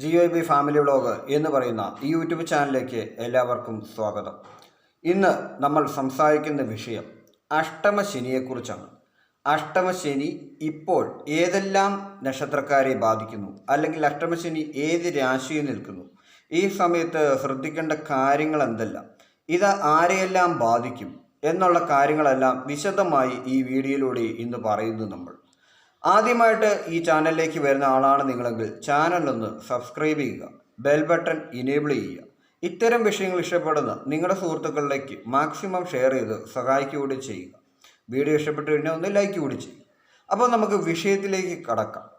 G O B family vlog എന്ന് പറയുന്ന ഈ യൂട്യൂബ് ചാനലിലേക്ക് എല്ലാവർക്കും സ്വാഗതം. ഇന്ന് നമ്മൾ സംസാരിക്കുന്ന വിഷയം അഷ്ടമശനിയെക്കുറിച്ചാണ്. അഷ്ടമശനി ഇപ്പോൾ ഏതെല്ലാം നക്ഷത്രക്കാരെ ബാധിക്കുന്നു? അല്ലെങ്കിൽ അഷ്ടമശനി ഏത് രാശിയിൽ നിൽക്കുന്നു? ഈ സമയത്ത് ശ്രദ്ധിക്കേണ്ട കാര്യങ്ങൾ എന്തെല്ലാം ഇത് ആരെയെല്ലാം ബാധിക്കും? എന്നുള്ള കാര്യങ്ങളെല്ലാം വിശദമായി ഈ വീഡിയോയിലൂടെ ഇന്ന് പറയുന്നു നമ്മൾ. ആദ്യമായിട്ട് ഈ ചാനലിലേക്ക് വരുന്ന ആളാണ് നിങ്ങളെങ്കിൽ ചാനലൊന്ന് സബ്സ്ക്രൈബ് ചെയ്യുക ബെൽ ബട്ടൺ ഇനേബിൾ ചെയ്യുക. ഇത്തരം വിഷയങ്ങൾ ഇഷ്ടപ്പെടുന്ന നിങ്ങളുടെ സുഹൃത്തുക്കളിലേക്ക് മാക്സിമം ഷെയർ ചെയ്ത് സഹായിക്കുകൂടി ചെയ്യുക. വീഡിയോ ഇഷ്ടപ്പെട്ടു കഴിഞ്ഞാൽ ഒന്ന് ലൈക്ക് കൂടി ചെയ്യുക. അപ്പോൾ നമുക്ക് വിഷയത്തിലേക്ക് കടക്കാം.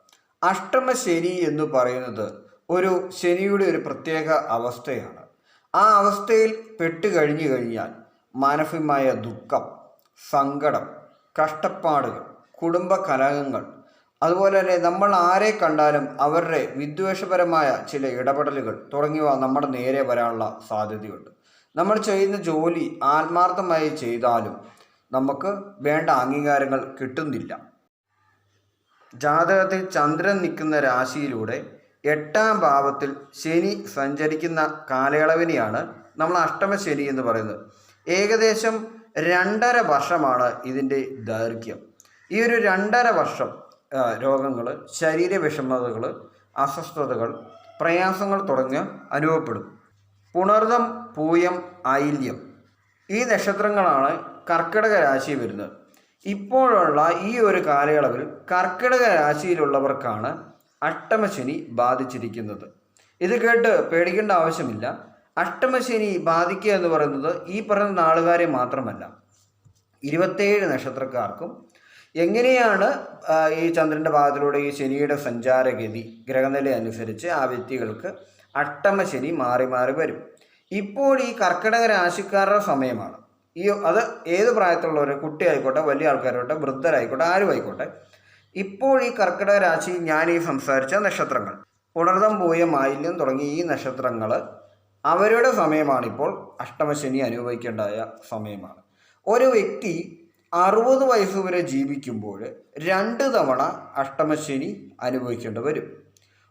അഷ്ടമ ശനി എന്ന് പറയുന്നത് ഒരു ശനിയുടെ ഒരു പ്രത്യേക അവസ്ഥയാണ്. ആ അവസ്ഥയിൽ പെട്ട് കഴിഞ്ഞു കഴിഞ്ഞാൽ മാനസികമായ ദുഃഖം സങ്കടം കഷ്ടപ്പാടുകൾ കുടുംബ കലഹങ്ങൾ അതുപോലെ തന്നെ നമ്മൾ ആരെ കണ്ടാലും അവരുടെ വിദ്വേഷപരമായ ചില ഇടപെടലുകൾ തുടങ്ങിയവ നമ്മുടെ നേരെ വരാനുള്ള സാധ്യതയുണ്ട്. നമ്മൾ ചെയ്യുന്ന ജോലി ആത്മാർത്ഥമായി ചെയ്താലും നമുക്ക് വേണ്ട അംഗീകാരങ്ങൾ കിട്ടുന്നില്ല. ജാതകത്തിൽ ചന്ദ്രൻ നിൽക്കുന്ന രാശിയിലൂടെ എട്ടാം ഭാവത്തിൽ ശനി സഞ്ചരിക്കുന്ന കാലയളവിനെയാണ് നമ്മൾ അഷ്ടമശനി എന്ന് പറയുന്നത്. ഏകദേശം രണ്ടര വർഷമാണ് ഇതിന്റെ ദൈർഘ്യം. ഈ ഒരു രണ്ടര വർഷം രോഗങ്ങൾ ശരീര വിഷമതകൾ അസ്വസ്ഥതകൾ പ്രയാസങ്ങൾ തുടങ്ങി അനുഭവപ്പെടും. പുണർദം പൂയം ഐല്യം ഈ നക്ഷത്രങ്ങളാണ് കർക്കിടക രാശി വരുന്നത്. ഇപ്പോഴുള്ള ഈ ഒരു കാലയളവിൽ കർക്കിടക രാശിയിലുള്ളവർക്കാണ് അഷ്ടമശനി ബാധിച്ചിരിക്കുന്നത്. ഇത് കേട്ട് പേടിക്കേണ്ട ആവശ്യമില്ല. അഷ്ടമശനി ബാധിക്കുക എന്ന് പറയുന്നത് ഈ പറഞ്ഞ നാളുകാരെ മാത്രമല്ല. ഇരുപത്തേഴ് നക്ഷത്രക്കാർക്കും എങ്ങനെയാണ് ഈ ചന്ദ്രന്റെ ഭാഗത്തിലൂടെ ഈ ശനിയുടെ സഞ്ചാരഗതി ഗ്രഹനില അനുസരിച്ച് ആ വ്യക്തികൾക്ക് അഷ്ടമശനി മാറി മാറി വരും. ഇപ്പോൾ ഈ കർക്കിടക രാശിക്കാരുടെ സമയമാണ്. ഈ അത് ഏത് പ്രായത്തിലുള്ളവർ കുട്ടി ആയിക്കോട്ടെ വലിയ ആൾക്കാരായിക്കോട്ടെ വൃദ്ധരായിക്കോട്ടെ ആരും ആയിക്കോട്ടെ ഇപ്പോൾ ഈ കർക്കിടക രാശി ഞാൻ ഈ സംസാരിച്ച നക്ഷത്രങ്ങൾ. ഉണർദം പോയ മാലിന്യം തുടങ്ങി ഈ നക്ഷത്രങ്ങൾ അവരുടെ സമയമാണിപ്പോൾ അഷ്ടമശനി അനുഭവിക്കേണ്ടായ സമയമാണ്. ഒരു വ്യക്തി അറുപത് വയസ്സ് വരെ ജീവിക്കുമ്പോൾ രണ്ട് തവണ അഷ്ടമശനി അനുഭവിക്കേണ്ടി വരും.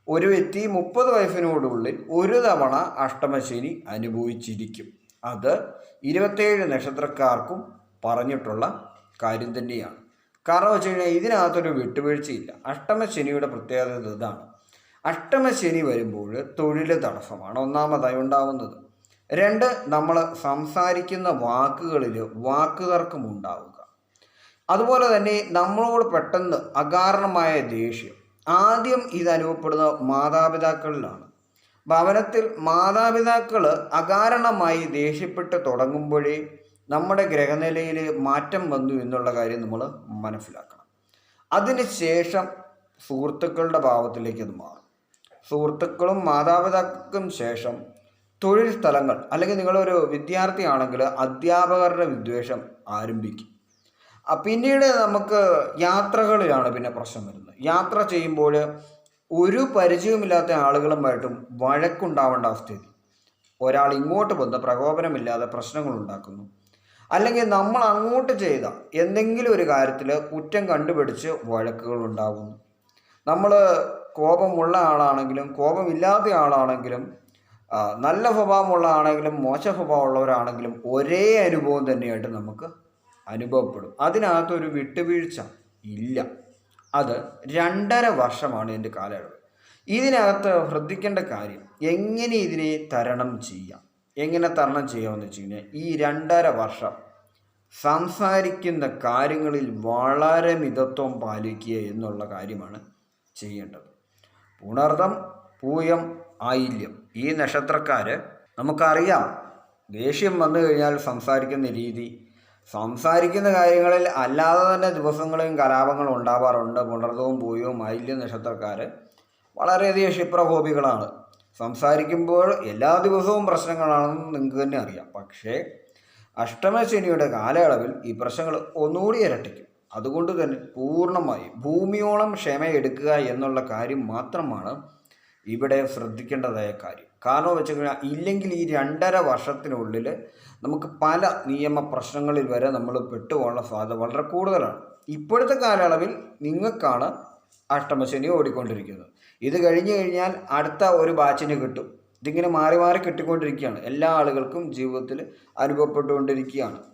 ഒരു വ്യക്തി മുപ്പത് വയസ്സിനോടുള്ളിൽ ഒരു തവണ അഷ്ടമശനി അനുഭവിച്ചിരിക്കും. അത് ഇരുപത്തേഴ് നക്ഷത്രക്കാർക്കും പറഞ്ഞിട്ടുള്ള കാര്യം തന്നെയാണ്. കാരണം വെച്ച് കഴിഞ്ഞാൽ ഇതിനകത്തൊരു വിട്ടുവീഴ്ചയില്ല. അഷ്ടമശനിയുടെ പ്രത്യേകത ഇതാണ്. അഷ്ടമശനി വരുമ്പോൾ തൊഴിൽ തടസ്സമാണ് ഒന്നാമതായി ഉണ്ടാവുന്നത്. രണ്ട് നമ്മൾ സംസാരിക്കുന്ന വാക്കുകളിൽ വാക്കുതർക്കം ഉണ്ടാവുക അതുപോലെ തന്നെ നമ്മളോട് പെട്ടെന്ന് അകാരണമായ ദേഷ്യം. ആദ്യം ഇത് അനുഭവപ്പെടുന്ന മാതാപിതാക്കളിലാണ്. ഭവനത്തിൽ മാതാപിതാക്കൾ അകാരണമായി ദേഷ്യപ്പെട്ട് തുടങ്ങുമ്പോഴേ നമ്മുടെ ഗ്രഹനിലയിൽ മാറ്റം വന്നു എന്നുള്ള കാര്യം നമ്മൾ മനസ്സിലാക്കണം. അതിനുശേഷം സുഹൃത്തുക്കളുടെ ഭാവത്തിലേക്ക് അത് മാറും. സുഹൃത്തുക്കളും മാതാപിതാക്കൾക്കും ശേഷം തൊഴിൽ സ്ഥലങ്ങൾ അല്ലെങ്കിൽ നിങ്ങളൊരു വിദ്യാർത്ഥിയാണെങ്കിൽ അധ്യാപകരുടെ വിദ്വേഷം ആരംഭിക്കും. പിന്നീട് നമുക്ക് യാത്രകളിലാണ് പിന്നെ പ്രശ്നം വരുന്നത്. യാത്ര ചെയ്യുമ്പോൾ ഒരു പരിചയമില്ലാത്ത ആളുകളുമായിട്ടും വഴക്കുണ്ടാവേണ്ട അവസ്ഥയിൽ ഒരാൾ ഇങ്ങോട്ട് വന്ന് പ്രകോപനമില്ലാതെ പ്രശ്നങ്ങൾ ഉണ്ടാക്കുന്നു. അല്ലെങ്കിൽ നമ്മൾ അങ്ങോട്ട് ചെയ്ത എന്തെങ്കിലും ഒരു കാര്യത്തിൽ കുറ്റം കണ്ടുപിടിച്ച് വഴക്കുകൾ ഉണ്ടാകുന്നു നമ്മൾ കോപമുള്ള ആളാണെങ്കിലും കോപമില്ലാത്ത ആളാണെങ്കിലും നല്ല സ്വഭാവമുള്ള ആണെങ്കിലും മോശ സ്വഭാവമുള്ളവരാണെങ്കിലും ഒരേ അനുഭവം തന്നെയായിട്ട് നമുക്ക് അനുഭവപ്പെടും. അതിനകത്തൊരു വിട്ടുവീഴ്ച ഇല്ല. അത് രണ്ടര വർഷമാണ് എന്റെ കാലയളവ്. ഇതിനകത്ത് ശ്രദ്ധിക്കേണ്ട കാര്യം എങ്ങനെ ഇതിനെ തരണം ചെയ്യാം? എങ്ങനെ തരണം ചെയ്യാമെന്ന് വെച്ച് കഴിഞ്ഞാൽ ഈ രണ്ടര വർഷം സംസാരിക്കുന്ന കാര്യങ്ങളിൽ വളരെ മിതത്വം പാലിക്കുക എന്നുള്ള കാര്യമാണ് ചെയ്യേണ്ടത്. പുണർദം പൂയം ആയില്യം. ഈ നക്ഷത്രക്കാർ നമുക്കറിയാം ദേഷ്യം വന്നു കഴിഞ്ഞാൽ സംസാരിക്കുന്ന രീതി സംസാരിക്കുന്ന കാര്യങ്ങളിൽ അല്ലാതെ തന്നെ ദിവസങ്ങളെയും കലാപങ്ങളും ഉണ്ടാവാറുണ്ട്. പുണർതവും പൂയവും മൈല്യ നക്ഷത്രക്കാർ വളരെയധികം ക്ഷിപ്രകോപികളാണ്. സംസാരിക്കുമ്പോൾ എല്ലാ ദിവസവും പ്രശ്നങ്ങളാണെന്ന് നിങ്ങൾക്ക് തന്നെ അറിയാം. പക്ഷേ അഷ്ടമശനിയുടെ കാലയളവിൽ ഈ പ്രശ്നങ്ങൾ ഒന്നുകൂടി ഇരട്ടിക്കും. അതുകൊണ്ട് തന്നെ പൂർണമായി ഭൂമിയോളം ക്ഷമയെടുക്കുക എന്നുള്ള കാര്യം മാത്രമാണ് ഇവിടെ ശ്രദ്ധിക്കേണ്ടതായ കാര്യം. കാരണം വെച്ച് കഴിഞ്ഞാൽ ഇല്ലെങ്കിൽ ഈ രണ്ടര വർഷത്തിനുള്ളിൽ നമുക്ക് പല നിയമ പ്രശ്നങ്ങളിൽ വരെ നമ്മൾ പെട്ടുപോകാനുള്ള സാധ്യത വളരെ കൂടുതലാണ്. ഇപ്പോഴത്തെ കാലയളവിൽ നിങ്ങൾക്കാണ് അഷ്ടമശനി ഓടിക്കൊണ്ടിരിക്കുന്നത്. ഇത് കഴിഞ്ഞു കഴിഞ്ഞാൽ അടുത്ത ഒരു ബാച്ചിന് കിട്ടും. ഇതിങ്ങനെ മാറി മാറി കിട്ടിക്കൊണ്ടിരിക്കുകയാണ്. എല്ലാ ആളുകൾക്കും ജീവിതത്തിൽ അനുഭവപ്പെട്ടുകൊണ്ടിരിക്കുകയാണ്.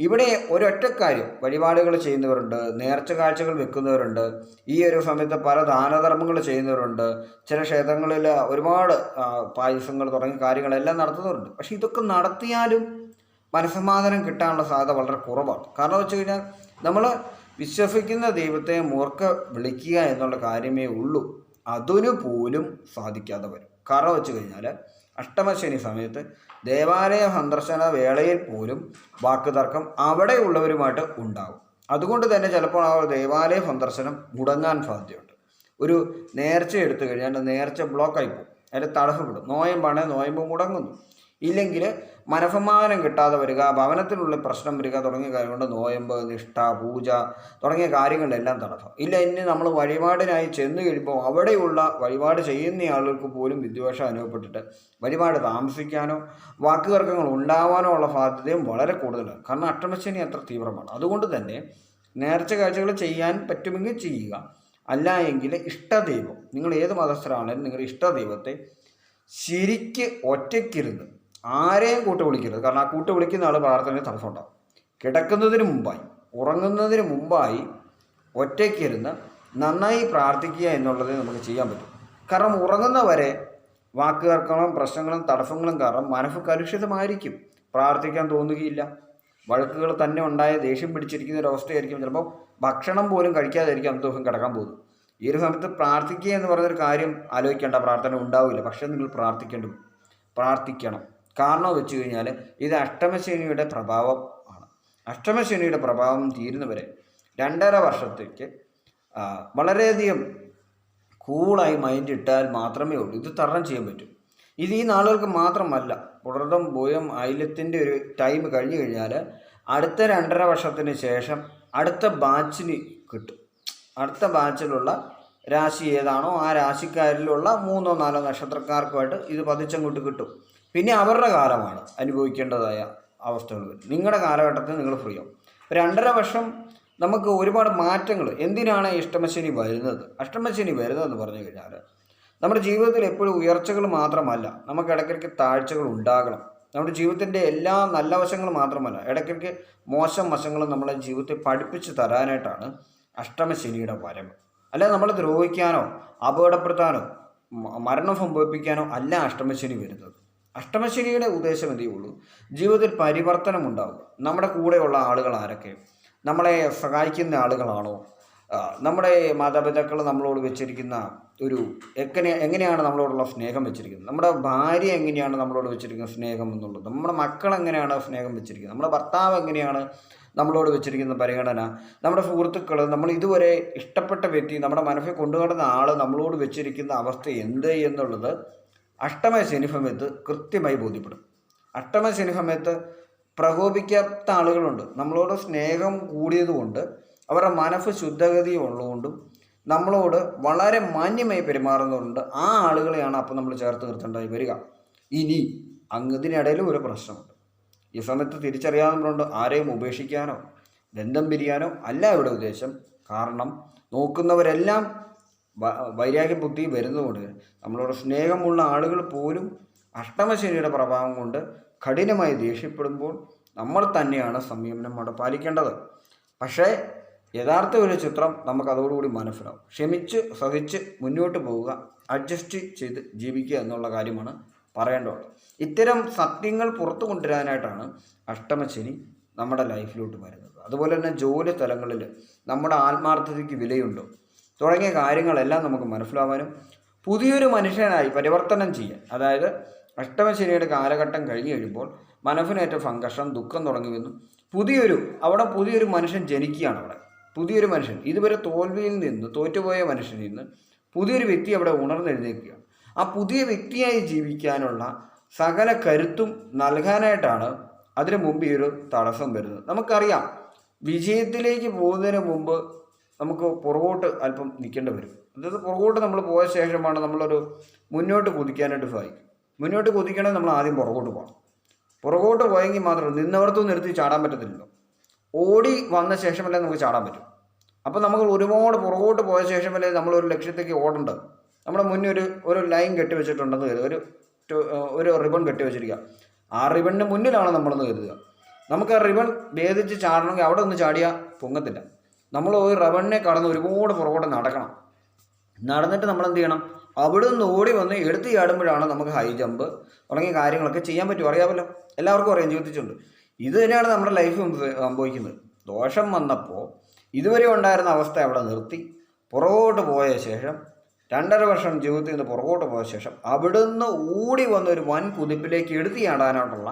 ഇവിടെ ഒരൊറ്റ കാര്യം വഴിപാടുകൾ ചെയ്യുന്നവരുണ്ട് നേർച്ച കാഴ്ചകൾ വെക്കുന്നവരുണ്ട് ഈ ഒരു സമയത്ത് പല ദാനധർമ്മങ്ങൾ ചെയ്യുന്നവരുണ്ട് ചില ക്ഷേത്രങ്ങളിൽ ഒരുപാട് പായസങ്ങൾ തുടങ്ങിയ കാര്യങ്ങളെല്ലാം നടത്തുന്നവരുണ്ട്. പക്ഷേ ഇതൊക്കെ നടത്തിയാലും മനസമാധാനം കിട്ടാനുള്ള സാധ്യത വളരെ കുറവാണ്. കാരണം വെച്ച് കഴിഞ്ഞാൽ നമ്മൾ വിശ്വസിക്കുന്ന ദൈവത്തെ മൂർക്ക വിളിക്കുക എന്നുള്ള കാര്യമേ ഉള്ളൂ. അതിനു പോലും സാധിക്കാതെ വരും. കാരണം വെച്ച് കഴിഞ്ഞാൽ അഷ്ടമശനി സമയത്ത് ദേവാലയ സന്ദർശന വേളയിൽ പോലും വാക്കുതർക്കം അവിടെയുള്ളവരുമായിട്ട് ഉണ്ടാകും അതുകൊണ്ട് തന്നെ ചിലപ്പോൾ ആ ദേവാലയ സന്ദർശനം മുടങ്ങാൻ സാധ്യതയുണ്ട്. ഒരു നേർച്ച എടുത്തു കഴിഞ്ഞാൽ നേർച്ച ബ്ലോക്കായി പോകും. അതിൽ തടസ്സപ്പെടും. നോയമ്പാണെങ്കിൽ നോയമ്പ് മുടങ്ങുന്നു. ഇല്ലെങ്കിൽ മനസമാധാനം കിട്ടാതെ വരിക ഭവനത്തിനുള്ളിൽ പ്രശ്നം വരിക തുടങ്ങിയ കാര്യം നോയമ്പ് നിഷ്ഠ പൂജ തുടങ്ങിയ കാര്യങ്ങളെല്ലാം തടസ്സം. ഇല്ല ഇനി നമ്മൾ വഴിപാടിനായി ചെന്ന് കഴിയുമ്പോൾ അവിടെയുള്ള വഴിപാട് ചെയ്യുന്ന ആളുകൾക്ക് പോലും വിദ്വേഷം അനുഭവപ്പെട്ടിട്ട് വഴിപാട് താമസിക്കാനോ വാക്കുതർക്കങ്ങൾ ഉണ്ടാവാനോ ഉള്ള സാധ്യതയും വളരെ കൂടുതലാണ്. കാരണം അഷ്ടമശനി അത്ര തീവ്രമാണ്. അതുകൊണ്ട് തന്നെ നേർച്ച കാഴ്ചകൾ ചെയ്യാൻ പറ്റുമെങ്കിൽ ചെയ്യുക. അല്ല എങ്കിൽ ഇഷ്ടദൈവം നിങ്ങൾ ഏത് മതസ്ഥരാണെങ്കിലും നിങ്ങളുടെ ഇഷ്ടദൈവത്തെ ശരിക്ക് ഒറ്റയ്ക്കിരുന്ന് ആരെയും കൂട്ട് വിളിക്കരുത്. കാരണം ആ കൂട്ട് വിളിക്കുന്ന ആൾ പ്രാർത്ഥനയിൽ തടസ്സം ഉണ്ടാകും കിടക്കുന്നതിന് മുമ്പായി ഉറങ്ങുന്നതിന് മുമ്പായി ഒറ്റയ്ക്ക് ഒറ്റയ്ക്കിരുന്ന് നന്നായി പ്രാർത്ഥിക്കുക എന്നുള്ളത് നമുക്ക് ചെയ്യാൻ പറ്റും. കാരണം ഉറങ്ങുന്നവരെ വാക്കുകർക്കങ്ങളും പ്രശ്നങ്ങളും തടസ്സങ്ങളും കാരണം മനസ്സ് കലുഷിതമായിരിക്കും. പ്രാർത്ഥിക്കാൻ തോന്നുകയില്ല. വഴക്കുകൾ തന്നെ ഉണ്ടായ ദേഷ്യം പിടിച്ചിരിക്കുന്ന ഒരു അവസ്ഥയായിരിക്കും ചിലപ്പോൾ ഭക്ഷണം പോലും കഴിക്കാതായിരിക്കും അന്ന് ദിവസം കിടക്കാൻ പോകും ഈ ഒരു സമയത്ത് പ്രാർത്ഥിക്കുക എന്ന് പറയുന്നൊരു കാര്യം ആലോചിക്കേണ്ട പ്രാർത്ഥന ഉണ്ടാവില്ല. പക്ഷേ നിങ്ങൾ പ്രാർത്ഥിക്കേണ്ടത് പ്രാർത്ഥിക്കണം. കാരണം വെച്ച് കഴിഞ്ഞാൽ ഇത് അഷ്ടമശനിയുടെ പ്രഭാവം ആണ്. അഷ്ടമശനിയുടെ പ്രഭാവം തീരുന്നവരെ രണ്ടര വർഷത്തേക്ക് വളരെയധികം കൂളായി മൈൻഡ് ഇട്ടാൽ മാത്രമേ ഉള്ളൂ. ഇത് തരണം ചെയ്യാൻ പറ്റും. ഇത് ഈ നാളുകൾക്ക് മാത്രമല്ല പുണർദം ഭൂയം ഐല്യത്തിന്റെ ഒരു ടൈം കഴിഞ്ഞു കഴിഞ്ഞാൽ അടുത്ത രണ്ടര വർഷത്തിന് ശേഷം അടുത്ത ബാച്ചിന് കിട്ടും. അടുത്ത ബാച്ചിലുള്ള രാശി ഏതാണോ ആ രാശിക്കാരിലുള്ള മൂന്നോ നാലോ നക്ഷത്രക്കാർക്കുമായിട്ട് ഇത് പതിച്ചങ്ങോട്ട് കിട്ടും. പിന്നെ അവരുടെ കാലമാണ് അനുഭവിക്കേണ്ടതായ അവസ്ഥകൾ നിങ്ങളുടെ കാലഘട്ടത്തിൽ നിങ്ങൾ ഫ്രീ ആവും. രണ്ടര വർഷം നമുക്ക് ഒരുപാട് മാറ്റങ്ങൾ. എന്തിനാണ് അഷ്ടമശനി വരുന്നത്? അഷ്ടമശനി വരുന്നതെന്ന് പറഞ്ഞു കഴിഞ്ഞാൽ നമ്മുടെ ജീവിതത്തിൽ എപ്പോഴും ഉയർച്ചകൾ മാത്രമല്ല നമുക്ക് ഇടയ്ക്കിടയ്ക്ക് താഴ്ചകൾ ഉണ്ടാകണം. നമ്മുടെ ജീവിതത്തിന്റെ എല്ലാ നല്ല വശങ്ങൾ മാത്രമല്ല ഇടയ്ക്കിടയ്ക്ക് മോശം വശങ്ങളും നമ്മളെ ജീവിതത്തെ പഠിപ്പിച്ച് തരാനായിട്ടാണ് അഷ്ടമശനിയുടെ വരവ്. അല്ലാതെ നമ്മളെ ദ്രോഹിക്കാനോ അപകടപ്പെടുത്താനോ മരണം സംഭവിപ്പിക്കാനോ അല്ല അഷ്ടമശനി വരുന്നത്. അഷ്ടമശനിയുടെ ഉദ്ദേശം എന്തേ ഉള്ളൂ? ജീവിതത്തിൽ പരിവർത്തനം ഉണ്ടാവും നമ്മുടെ കൂടെയുള്ള ആളുകൾ ആരൊക്കെ? നമ്മളെ സഹായിക്കുന്ന ആളുകളാണോ? നമ്മുടെ മാതാപിതാക്കൾ നമ്മളോട് വെച്ചിരിക്കുന്ന ഒരു എങ്ങനെ എങ്ങനെയാണ് നമ്മളോടുള്ള സ്നേഹം വെച്ചിരിക്കുന്നത്? നമ്മുടെ ഭാര്യ എങ്ങനെയാണ് നമ്മളോട് വെച്ചിരിക്കുന്ന സ്നേഹം എന്നുള്ളത്? നമ്മുടെ മക്കൾ എങ്ങനെയാണ് സ്നേഹം വെച്ചിരിക്കുന്നത്? നമ്മുടെ ഭർത്താവ് എങ്ങനെയാണ് നമ്മളോട് വെച്ചിരിക്കുന്ന പരിഗണന? നമ്മുടെ സുഹൃത്തുക്കൾ നമ്മൾ ഇതുവരെ ഇഷ്ടപ്പെട്ട വ്യക്തി നമ്മുടെ മനസ്സിൽ കൊണ്ടുനടന്ന ആൾ നമ്മളോട് വെച്ചിരിക്കുന്ന അവസ്ഥ എന്ത് എന്നുള്ളത് അഷ്ടമ ശനിഫമയത്ത് കൃത്യമായി ബോധ്യപ്പെടും. അഷ്ടമ ശനി സമയത്ത് പ്രകോപിക്കാത്ത ആളുകളുണ്ട്. നമ്മളോട് സ്നേഹം കൂടിയതുകൊണ്ട് അവരുടെ മനസ്സ് ശുദ്ധഗതി ഉള്ളതുകൊണ്ടും നമ്മളോട് വളരെ മാന്യമായി പെരുമാറുന്നതുകൊണ്ട് ആ ആളുകളെയാണ് അപ്പോൾ നമ്മൾ ചേർത്ത് നിർത്തേണ്ടതായി വരിക. ഇനി അങ്ങതിനിടയിലും ഒരു പ്രശ്നമുണ്ട്. ഈ സമയത്ത് തിരിച്ചറിയാവുന്നതുകൊണ്ട് ആരെയും ഉപേക്ഷിക്കാനോ ബന്ധം പിരിയാനോ അല്ല ഇവിടെ ഉദ്ദേശം. കാരണം നോക്കുന്നവരെല്ലാം വൈരാഗ്യ ബുദ്ധി വരുന്നതുകൊണ്ട് നമ്മളോട് സ്നേഹമുള്ള ആളുകൾ പോലും അഷ്ടമശനിയുടെ പ്രഭാവം കൊണ്ട് കഠിനമായി ദേഷ്യപ്പെടുമ്പോൾ നമ്മൾ തന്നെയാണ് സംയമനം അവിടെ പാലിക്കേണ്ടത്. പക്ഷേ യഥാർത്ഥ ഒരു ചിത്രം നമുക്ക് അതോടുകൂടി മനസ്സിലാവും. ക്ഷമിച്ച് സഹിച്ച് മുന്നോട്ട് പോവുക അഡ്ജസ്റ്റ് ചെയ്ത് ജീവിക്കുക എന്നുള്ള കാര്യമാണ് പറയേണ്ടത്. ഇത്തരം സത്യങ്ങൾ പുറത്തു കൊണ്ടുവരാനായിട്ടാണ് അഷ്ടമശനി നമ്മുടെ ലൈഫിലോട്ട് വരുന്നത്. അതുപോലെ തന്നെ ജോലി തലങ്ങളിൽ നമ്മുടെ ആത്മാർത്ഥതയ്ക്ക് വിലയുണ്ടോ? തുടങ്ങിയ കാര്യങ്ങളെല്ലാം നമുക്ക് മനസ്സിലാവാനും പുതിയൊരു മനുഷ്യനായി പരിവർത്തനം ചെയ്യാൻ. അതായത് അഷ്ടമശനിയുടെ കാലഘട്ടം കഴിഞ്ഞു കഴിയുമ്പോൾ മനസ്സിനേറ്റ സംഘർഷം ദുഃഖം തുടങ്ങി വന്നു പുതിയൊരു അവിടെ പുതിയൊരു മനുഷ്യൻ ജനിക്കുകയാണ് അവിടെ. പുതിയൊരു മനുഷ്യൻ ഇതുവരെ തോൽവിയിൽ നിന്ന് തോറ്റുപോയ മനുഷ്യനിൽ നിന്ന് പുതിയൊരു വ്യക്തി അവിടെ ഉണർന്നെഴുന്നേൽക്കുകയാണ്. ആ പുതിയ വ്യക്തിയായി ജീവിക്കാനുള്ള സകല കരുത്തും നൽകാനായിട്ടാണ് അതിനു മുമ്പ് ഈ ഒരു തടസ്സം വരുന്നത്. നമുക്കറിയാം വിജയത്തിലേക്ക് പോകുന്നതിന് മുമ്പ് നമുക്ക് പുറകോട്ട് അല്പം നിൽക്കേണ്ടി വരും. അതായത് പുറകോട്ട് നമ്മൾ പോയ ശേഷമാണ് നമ്മളൊരു മുന്നോട്ട് കുതിക്കാനായിട്ട് സാധിക്കും. മുന്നോട്ട് കുതിക്കണമെങ്കിൽ നമ്മൾ ആദ്യം പുറകോട്ട് പോകണം. പുറകോട്ട് പോയെങ്കിൽ മാത്രം നിന്നവർത്തും നിർത്തി ചാടാൻ പറ്റത്തില്ലല്ലോ. ഓടി വന്ന ശേഷമല്ലേ നമുക്ക് ചാടാൻ പറ്റും. അപ്പോൾ നമുക്ക് ഒരുപാട് പുറകോട്ട് പോയ ശേഷമല്ലേ നമ്മളൊരു ലക്ഷ്യത്തേക്ക് ഓടേണ്ടത്. നമ്മുടെ മുന്നേ ഒരു ഒരു ലൈൻ കെട്ടിവെച്ചിട്ടുണ്ടെന്ന് കരുതുക. ഒരു ഒരു റിബൺ കെട്ടിവെച്ചിരിക്കുക ആ റിബണിന് മുന്നിലാണ് നമ്മളെന്ന് കരുതുക. നമുക്ക് ആ റിബൺ ഭേദിച്ച് ചാടണമെങ്കിൽ അവിടെ ഒന്ന് ചാടിയാൽ പൊങ്ങത്തില്ല. നമ്മൾ ഒരു റിബണിനെ കടന്ന് ഒരുപാട് പുറകോട്ട് നടക്കണം. നടന്നിട്ട് നമ്മൾ എന്ത് ചെയ്യണം? അവിടെ നിന്ന് ഓടി വന്ന് എടുത്ത് ചാടുമ്പോഴാണ് നമുക്ക് ഹൈ ജമ്പ് തുടങ്ങിയ കാര്യങ്ങളൊക്കെ ചെയ്യാൻ പറ്റും. അറിയാമല്ലോ? എല്ലാവർക്കും അറിയാം ജീവിതത്തിച്ചുണ്ട് ഇത് തന്നെയാണ് നമ്മുടെ ലൈഫ് സംഭവിക്കുന്നത്. ദോഷം വന്നപ്പോൾ ഇതുവരെ ഉണ്ടായിരുന്ന അവസ്ഥ അവിടെ നിർത്തി. പുറകോട്ട് പോയ ശേഷം രണ്ടര വർഷം ജീവിതത്തിൽ നിന്ന് പുറകോട്ട് പോയ ശേഷം അവിടുന്ന് ഓടി വന്ന ഒരു വൻ കുതിപ്പിലേക്ക് എടുത്തു ചാടാനായിട്ടുള്ള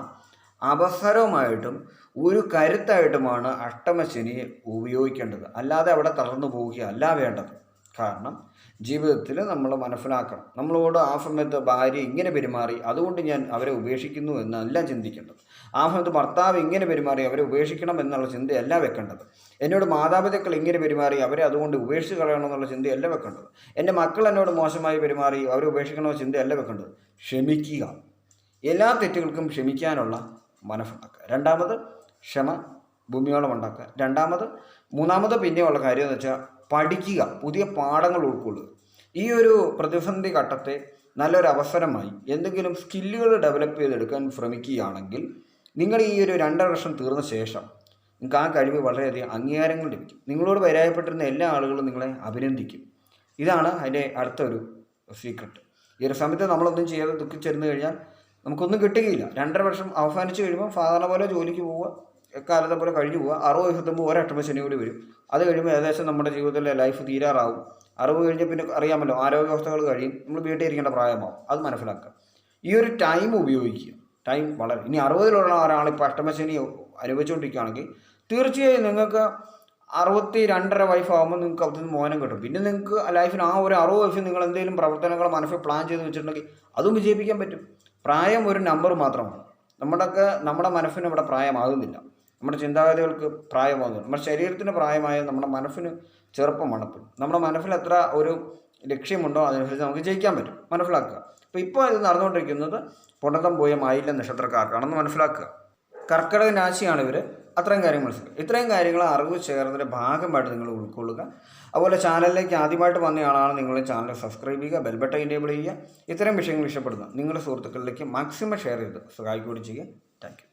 അവസരവുമായിട്ടും ഒരു കരുത്തായിട്ടുമാണ് അഷ്ടമശനി ഉപയോഗിക്കേണ്ടത്. അല്ലാതെ അവിടെ തളർന്നു പോവുകയല്ല വേണ്ടത്. കാരണം ജീവിതത്തിൽ നമ്മൾ മനസ്സിലാക്കണം. നമ്മളോട് ആ സമയത്ത് ഭാര്യ ഇങ്ങനെ പെരുമാറി അതുകൊണ്ട് ഞാൻ അവരെ ഉപേക്ഷിക്കുന്നു എന്നല്ല ചിന്തിക്കേണ്ടത്. ആ സമയത്ത് ഭർത്താവ് ഇങ്ങനെ പെരുമാറി അവരെ ഉപേക്ഷിക്കണം എന്നുള്ള ചിന്തയല്ല വെക്കേണ്ടത്. എന്നോട് മാതാപിതാക്കൾ ഇങ്ങനെ പെരുമാറി അവരെ അതുകൊണ്ട് ഉപേക്ഷിച്ച് കളയണം എന്നുള്ള ചിന്തയല്ല വെക്കേണ്ടത്. എന്റെ മക്കൾ എന്നോട് മോശമായി പെരുമാറി അവരെ ഉപേക്ഷിക്കണമെന്ന ചിന്തയല്ല വെക്കേണ്ടത്. ക്ഷമിക്കുക. എല്ലാ തെറ്റുകൾക്കും ക്ഷമിക്കാനുള്ള മനസ്സുണ്ടാക്കുക രണ്ടാമത് ക്ഷമ ഭൂമിയോളം ഉണ്ടാക്കുക. രണ്ടാമത് മൂന്നാമത് പിന്നെയുള്ള കാര്യം എന്ന് വെച്ചാൽ പഠിക്കുക പുതിയ പാഠങ്ങൾ ഉൾക്കൊള്ളുക. ഈ ഒരു പ്രതിസന്ധി ഘട്ടത്തെ നല്ലൊരു അവസരമായി എന്തെങ്കിലും സ്കില്ലുകൾ ഡെവലപ്പ് ചെയ്തെടുക്കാൻ ശ്രമിക്കുകയാണെങ്കിൽ നിങ്ങൾ ഈ ഒരു രണ്ടര വർഷം തീർന്ന ശേഷം നിങ്ങൾക്ക് ആ കഴിവ് വളരെയധികം അംഗീകാരങ്ങൾ ലഭിക്കും. നിങ്ങളോട് പരാജയപ്പെട്ടിരുന്ന എല്ലാ ആളുകളും നിങ്ങളെ അഭിനന്ദിക്കും. ഇതാണ് അതിന്റെ അടുത്തൊരു സീക്രട്ട് ഈ ഒരു സമയത്ത് നമ്മളൊന്നും ചെയ്യാതെ ദുഃഖിച്ചിരുന്നു കഴിഞ്ഞാൽ നമുക്കൊന്നും കിട്ടുകയില്ല. രണ്ടര വർഷം അവസാനിച്ച് കഴിയുമ്പോൾ സാധാരണ പോലെ ജോലിക്ക് പോവുക എക്കാലത്തെ പോലെ കഴിഞ്ഞു പോവുക അറുപത് വയസ്സെത്തുമ്പോൾ ഒരട്ടമ ശനി കൂടി വരും. അത് കഴിയുമ്പോൾ ഏകദേശം നമ്മുടെ ജീവിതത്തിലെ ലൈഫ് തീരാറാവും. അറുപത് കഴിഞ്ഞാൽ പിന്നെ അറിയാമല്ലോ ആരോഗ്യ വ്യവസ്ഥകൾ കഴിയും. നമ്മൾ വീട്ടിൽ ഇരിക്കേണ്ട പ്രായമാവും. അത് മനസ്സിലാക്കുക. ഈ ഒരു ടൈം ഉപയോഗിക്കുക. ടൈം വളരെ. ഇനി അറുപതിലുള്ള ഒരാൾ ഇപ്പോൾ അഷ്ടമശനി അനുഭവിച്ചുകൊണ്ടിരിക്കുകയാണെങ്കിൽ തീർച്ചയായും നിങ്ങൾക്ക് അറുപത്തി രണ്ടര വയസ്സാകുമ്പോൾ നിങ്ങൾക്ക് അതിൽ നിന്ന് മോനം കിട്ടും. പിന്നെ നിങ്ങൾക്ക് ലൈഫിന് ആ ഒരു അറുപത് വയസ്സിൽ നിങ്ങൾ എന്തെങ്കിലും പ്രവർത്തനങ്ങൾ മനസ്സിൽ പ്ലാൻ ചെയ്ത് വെച്ചിട്ടുണ്ടെങ്കിൽ അതും വിജയിപ്പിക്കാൻ പറ്റും. പ്രായം ഒരു നമ്പർ മാത്രമാണ്. നമ്മുടെയൊക്കെ നമ്മുടെ മനസ്സിന് ഇവിടെ പ്രായമാകുന്നില്ല. നമ്മുടെ ചിന്താഗതികൾക്ക് പ്രായമാകുന്നു നമ്മുടെ ശരീരത്തിന് പ്രായമായ നമ്മുടെ മനസ്സിന് ചെറുപ്പമാണ് ഇപ്പോഴും നമ്മുടെ മനസ്സിൽ എത്ര ഒരു ലക്ഷ്യമുണ്ടോ അതനുസരിച്ച് നമുക്ക് ജയിക്കാൻ പറ്റും. മനസ്സിലാക്കുക. അപ്പോൾ ഇപ്പോൾ ഇത് നടന്നുകൊണ്ടിരിക്കുന്നത് പുണർത്തം പോയ മായില്ല നക്ഷത്രക്കാർക്കാണെന്ന് മനസ്സിലാക്കുക. കർക്കിടക രാശിയാണ് ഇവർ അത്രയും കാര്യങ്ങൾ ഇത്രയും കാര്യങ്ങൾ അറിവ് ചേർന്നതിന്റെ ഭാഗമായിട്ട് നിങ്ങൾ ഉൾക്കൊള്ളുക. അതുപോലെ ചാനലിലേക്ക് ആദ്യമായിട്ട് വന്നയാളാണ് നിങ്ങൾ ചാനൽ സബ്സ്ക്രൈബ് ചെയ്യുക ബെൽബട്ടൺ എനേബിൾ ചെയ്യുക ഇത്തരം വിഷയങ്ങൾ ഇഷ്ടപ്പെടുന്നു നിങ്ങളുടെ സുഹൃത്തുക്കളിലേക്ക് മാക്സിമം ഷെയർ ചെയ്ത് സഹായിക്കുകയും ചെയ്യുക. താങ്ക്